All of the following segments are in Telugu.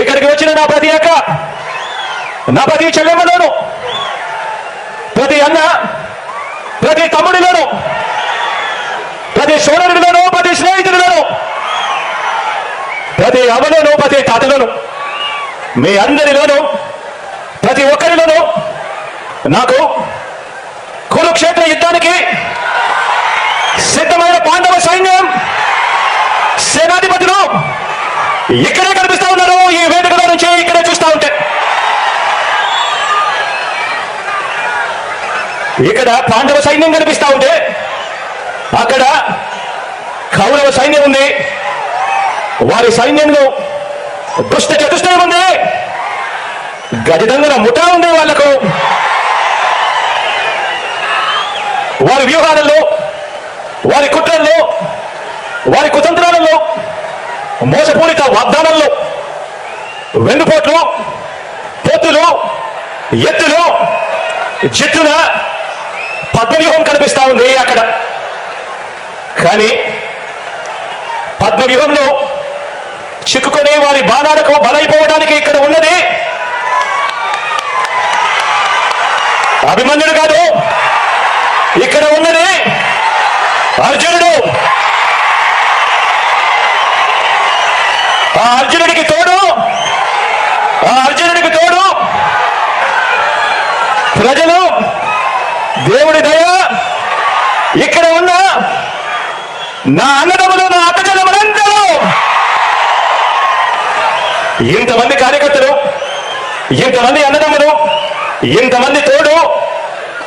ఇక్కడికి వచ్చిన నా ప్రతి అక్క నా ప్రతి చెల్లెమ్మలోను ప్రతి అన్న ప్రతి తమ్ముడిలోను ప్రతి సోదరుడిలోను ప్రతి స్నేహితుడిలోను ప్రతి అమ్మలోను ప్రతి తాతలోను మీ అందరిలోను ప్రతి ఒక్కరిలోను నాకు కురుక్షేత్ర యుద్ధానికి సిద్ధమైన పాండవ సైన్యం సేనాధిపతులు ఇక్కడే కనిపిస్తా ఉన్నారు. ఈ వేదిక నుంచి ఇక్కడ చూస్తా ఉంటే. ఇక్కడ పాండవ సైన్యం కనిపిస్తా ఉంటే. అక్కడ కౌరవ సైన్యం ఉంది. వారి సైన్యంలో దుష్ట చతుష్టయం ఉంది. గజదంగన ముఠా ఉంది వాళ్ళకు. వారి వ్యూహాలలో వారి కుట్రల్లో వారి కుతంత్రాలలో మోసపూరిత వాగ్దానంలో వెన్నుపోట్లు పొత్తులు ఎత్తులు జిత్తుల పద్మవ్యూహం కనిపిస్తా ఉంది అక్కడ. కానీ పద్మవ్యూహంలో చిక్కుకునే వారి బాణాలకు బలైపోవడానికి ఇక్కడ ఉన్నది అభిమన్యుడు కాదు. ఇక్కడ ఉన్నది అర్జునుడు. ఆ అర్జునుడికి తోడు ఆ అర్జునుడికి తోడు ప్రజలు దేవుడి దయ ఇక్కడ ఉన్న నా అన్నదమ్ములు నా అక్కజనములందరూ ఇంతమంది కార్యకర్తలు ఇంతమంది అన్నదమ్ములు ఇంతమంది తోడు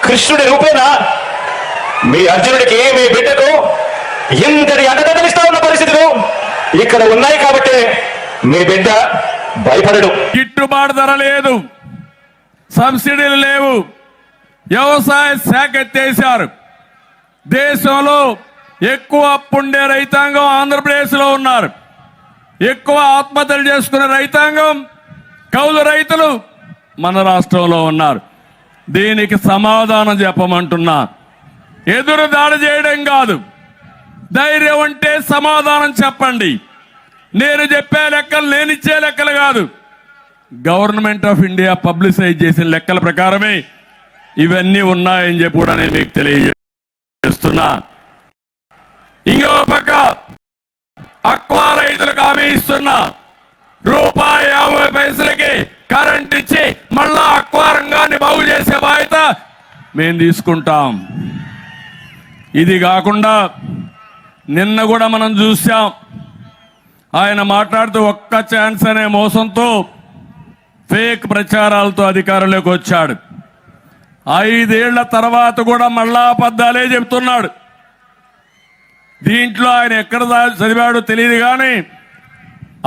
కృష్ణుడి రూపేణ మీ అర్జునుడికి మీ బిడ్డకు ఇంతటి అండదండలిస్తా ఉన్న పరిస్థితులు ఇక్కడ ఉన్నాయి కాబట్టి మీ బిడ్డ భయపడడు. గిట్టుబాటు ధర లేదు. సబ్సిడీలు లేవు. వ్యవసాయ శాఖ ఎత్తేసారు దేశంలో ఎక్కువ అప్పుండే రైతాంగం ఆంధ్రప్రదేశ్లో ఉన్నారు. ఎక్కువ ఆత్మహత్యలు చేసుకునే రైతాంగం కౌలు రైతులు మన రాష్ట్రంలో ఉన్నారు. దీనికి సమాధానం చెప్పమంటున్నా. ఎదురు దాడి చేయడం కాదు. ధైర్యం ఉంటే సమాధానం చెప్పండి. నేను చెప్పే లెక్కలు నేనిచ్చే లెక్కలు కాదు. గవర్నమెంట్ ఆఫ్ ఇండియా పబ్లిసైజ్ చేసిన లెక్కల ప్రకారమే ఇవన్నీ ఉన్నాయని చెప్పి కూడా నేను మీకు తెలియజేస్తున్నా ఇంకో పక్క అక్వా రైతులకు హామీ ఇస్తున్నా. రూపాయి యాభై పైసలకి కరెంట్ ఇచ్చి మళ్ళా అక్వా రంగాన్ని బాగు చేసే బాధ్యత మేము తీసుకుంటాం. ఇది కాకుండా నిన్న కూడా మనం చూసాం. ఆయన మాట్లాడుతూ ఒక్క ఛాన్స్ అనే మోసంతో ఫేక్ ప్రచారాలతో అధికారంలోకి వచ్చాడు. ఐదేళ్ళ తర్వాత కూడా మళ్ళా అబద్ధాలే చెబుతున్నాడు దీంట్లో ఆయన ఎక్కడ చదివాడో తెలియదు కానీ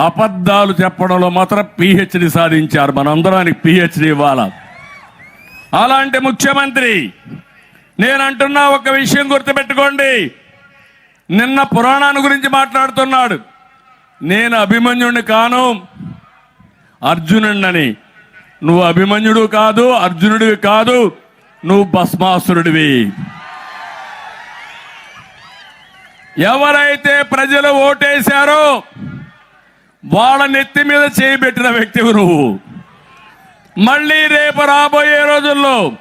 అబద్ధాలు చెప్పడంలో మాత్రం పిహెచ్డి సాధించారు. మనందరం ఆయనకి పిహెచ్డి ఇవ్వాల. అలాంటి ముఖ్యమంత్రి నేనంటున్నా ఒక విషయం గుర్తుపెట్టుకోండి. నిన్న పురాణాన్ని గురించి మాట్లాడుతున్నాడు. నేను అభిమన్యుడిని కాను అర్జునుణ్ణని. నువ్వు అభిమన్యుడు కాదు అర్జునుడివి కాదు నువ్వు భస్మాసురుడివి. ఎవరైతే ప్రజలు ఓటేశారో వాళ్ళ నెత్తి మీద చేయిబెట్టిన వ్యక్తివి నువ్వు. మళ్ళీ రేపు రాబోయే రోజుల్లో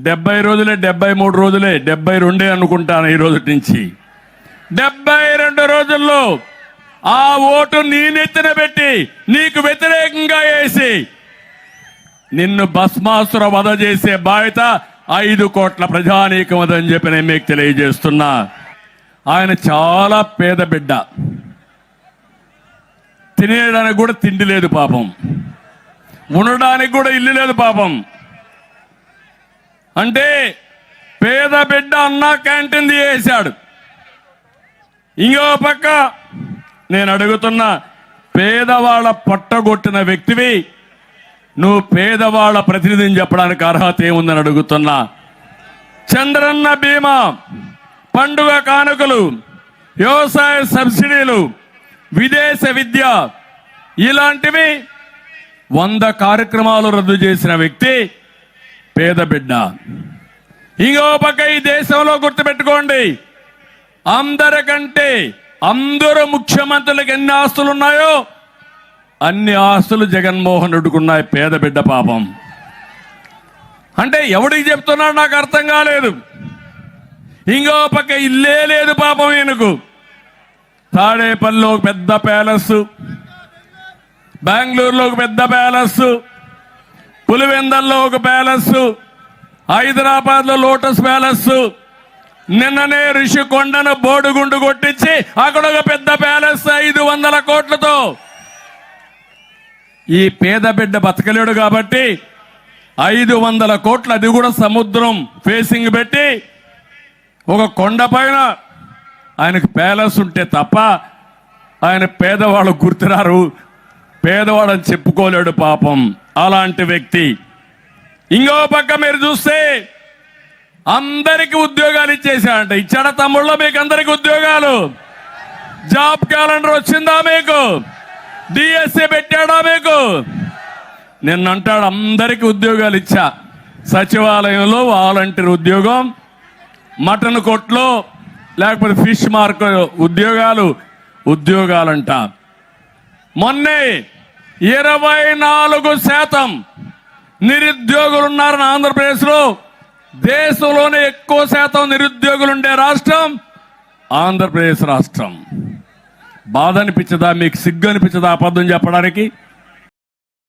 డెబ్బై రోజులే డెబ్బై మూడు రోజులే డెబ్బై రెండే అనుకుంటాను ఈ రోజు నుంచి. డెబ్బై రెండు రోజుల్లో ఆ ఓటు నీ నెత్తిన పెట్టి నీకు వ్యతిరేకంగా వేసి నిన్ను భస్మాసుర వధ చేసే బాధ్యత ఐదు కోట్ల ప్రజానీకం అదని చెప్పి నేను మీకు తెలియజేస్తున్నా. ఆయన చాలా పేద బిడ్డ. తినేయడానికి కూడా తిండి లేదు పాపం. ఉండడానికి కూడా ఇల్లు లేదు పాపం. అంటే పేద బిడ్డ అన్నా క్యాంటీన్ తీయేశాడు ఇంకో పక్క నేను అడుగుతున్నా పేదవాళ్ళ పట్టగొట్టిన వ్యక్తివి నువ్వు పేదవాళ్ళ ప్రతినిధిని చెప్పడానికి అర్హత ఏముందని అడుగుతున్నా. చంద్రన్న బీమా పండుగ కానుకలు వ్యవసాయ సబ్సిడీలు విదేశ విద్య ఇలాంటివి వంద కార్యక్రమాలు రద్దు చేసిన వ్యక్తి పేద బిడ్డ. ఇంకో పక్క ఈ దేశంలో గుర్తుపెట్టుకోండి. అందరికంటే అందరూ ముఖ్యమంత్రులకు ఎన్ని ఆస్తులు ఉన్నాయో అన్ని ఆస్తులు జగన్మోహన్ రెడ్డికున్నాయి పేద బిడ్డ పాపం. అంటే ఎవడికి చెప్తున్నాడు నాకు అర్థం కాలేదు. ఇంకో పక్క ఇల్లే లేదు పాపం ఈయనకు. తాడేపల్లిలో పెద్ద ప్యాలెస్ బెంగళూరులో ఒక పెద్ద ప్యాలెస్ పులివెందల్లో ఒక ప్యాలెస్ హైదరాబాద్లో లోటస్ ప్యాలెస్ నిన్ననే రిషికొండను బోడుగుండు కొట్టించి అక్కడ ఒక పెద్ద ప్యాలెస్ ఐదు వందల కోట్లతో. ఈ పేద బిడ్డ బతకలేడు కాబట్టి ఐదు వందల కోట్లు అది కూడా సముద్రం ఫేసింగ్ పెట్టి ఒక కొండ పైన ఆయనకు ప్యాలెస్ ఉంటే తప్ప ఆయన పేదవాళ్ళు గుర్తురారు. పేదవాడని చెప్పుకోలేడు పాపం. అలాంటి వ్యక్తి. ఇంకో పక్క మీరు చూస్తే అందరికి ఉద్యోగాలు ఇచ్చేసాడంట ఇచ్చాడా తమ్ముళ్ళు? మీకు అందరికి ఉద్యోగాలు. జాబ్ క్యాలెండర్ వచ్చిందా మీకు? డిఎస్సి పెట్టాడా మీకు? నిన్న అంటాడు అందరికీ ఉద్యోగాలు ఇచ్చా. సచివాలయంలో వాలంటీర్ ఉద్యోగం మటన్ కొట్లో లేకపోతే ఫిష్ మార్కెట్ ఉద్యోగాలు ఉద్యోగాలంట. మొన్నే ఇరవై నాలుగు శాతం నిరుద్యోగులు ఉన్నారని ఆంధ్రప్రదేశ్లో దేశంలోనే ఎక్కువ శాతం నిరుద్యోగులు ఉండే రాష్ట్రం ఆంధ్రప్రదేశ్ రాష్ట్రం. బాధ అనిపించదా మీకు సిగ్గు అనిపించదా అబద్ధం చెప్పడానికి?